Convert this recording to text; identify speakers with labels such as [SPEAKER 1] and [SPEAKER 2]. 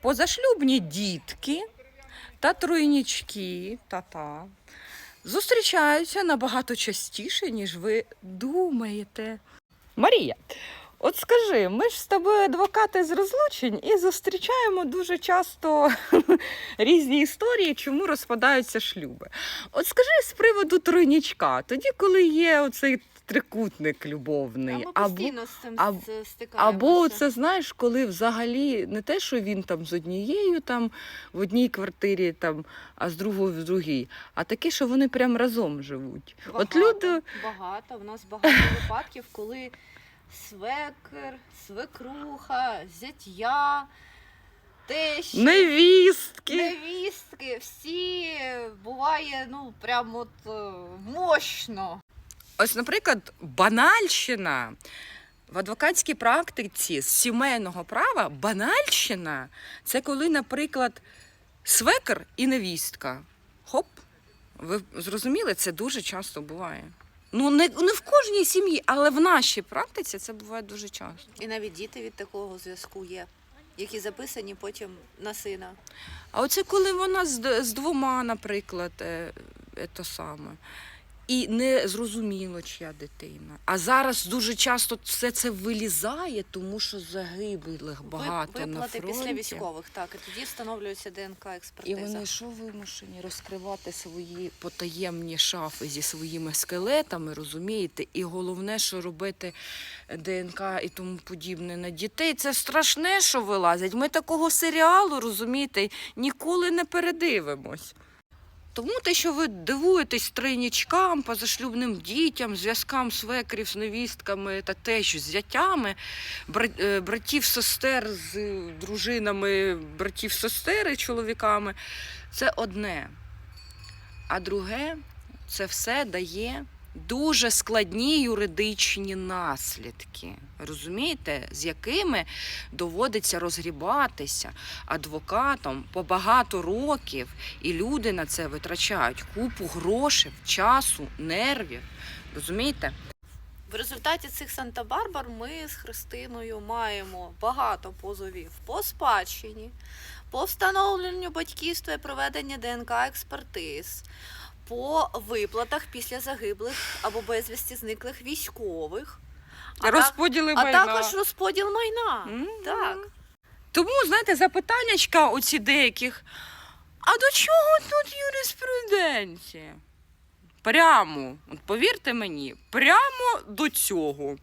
[SPEAKER 1] позашлюбні дітки та тройнічки та-та, зустрічаються набагато частіше, ніж ви думаєте. Марія, от скажи, ми ж з тобою адвокати з розлучень і зустрічаємо дуже часто різні історії, чому розпадаються шлюби. От скажи з приводу тройнічка, тоді, коли є оцей трикутник любовний,
[SPEAKER 2] А ми
[SPEAKER 1] або,
[SPEAKER 2] з цим с- стикаємося.
[SPEAKER 1] або це знаєш, коли взагалі не те, що він там з однією там в одній квартирі, там, а з другою в другій, а таке, що вони прям разом живуть.
[SPEAKER 2] багато,
[SPEAKER 1] От люди.
[SPEAKER 2] багато. У нас багато випадків, коли свекер, свекруха, зятя, тещі,
[SPEAKER 1] Невістки.
[SPEAKER 2] невістки, всі буває, ну прям от е, мощно.
[SPEAKER 1] Ось, наприклад, банальщина в адвокатській практиці з сімейного права банальщина це коли, наприклад, свекер і невістка. Хоп, ви зрозуміли, це дуже часто буває. Ну, не, не в кожній сім'ї, але в нашій практиці це буває дуже часто.
[SPEAKER 2] І навіть діти від такого зв'язку є, які записані потім на сина.
[SPEAKER 1] А оце коли вона з, з двома, наприклад, е, е, то саме. І не зрозуміло, чия дитина. А зараз дуже часто все це вилізає, тому що загиблих багато на
[SPEAKER 2] Виплати
[SPEAKER 1] фронті.
[SPEAKER 2] після військових, так, і тоді встановлюється ДНК
[SPEAKER 1] І
[SPEAKER 2] експертиза.
[SPEAKER 1] вони що вимушені розкривати свої потаємні шафи зі своїми скелетами, розумієте? І головне, що робити ДНК і тому подібне на дітей, це страшне, що вилазять. Ми такого серіалу, розумієте, ніколи не передивимось. Тому те, що ви дивуєтесь тройнічкам, позашлюбним дітям, зв'язкам свекрів з невістками та теж з зятями, е, братів сестер з дружинами, братів сестери, чоловіками, це одне. А друге, це все дає дуже складні юридичні наслідки, розумієте, з якими доводиться розгрібатися адвокатом по багато років, і люди на це витрачають купу грошей, часу, нервів. Розумієте?
[SPEAKER 2] В результаті цих Санта-Барбар ми з Христиною маємо багато позовів по спадщині, по встановленню батьківства і проведення ДНК експертиз, по виплатах після загиблих або безвісті зниклих військових, а, так-
[SPEAKER 1] Розподіли
[SPEAKER 2] а
[SPEAKER 1] майна.
[SPEAKER 2] також розподіл майна.
[SPEAKER 1] М.
[SPEAKER 2] Так.
[SPEAKER 1] Тому, знаєте, запитаннячка оці деяких. А до чого тут юриспруденція? Прямо, от повірте мені, прямо до цього.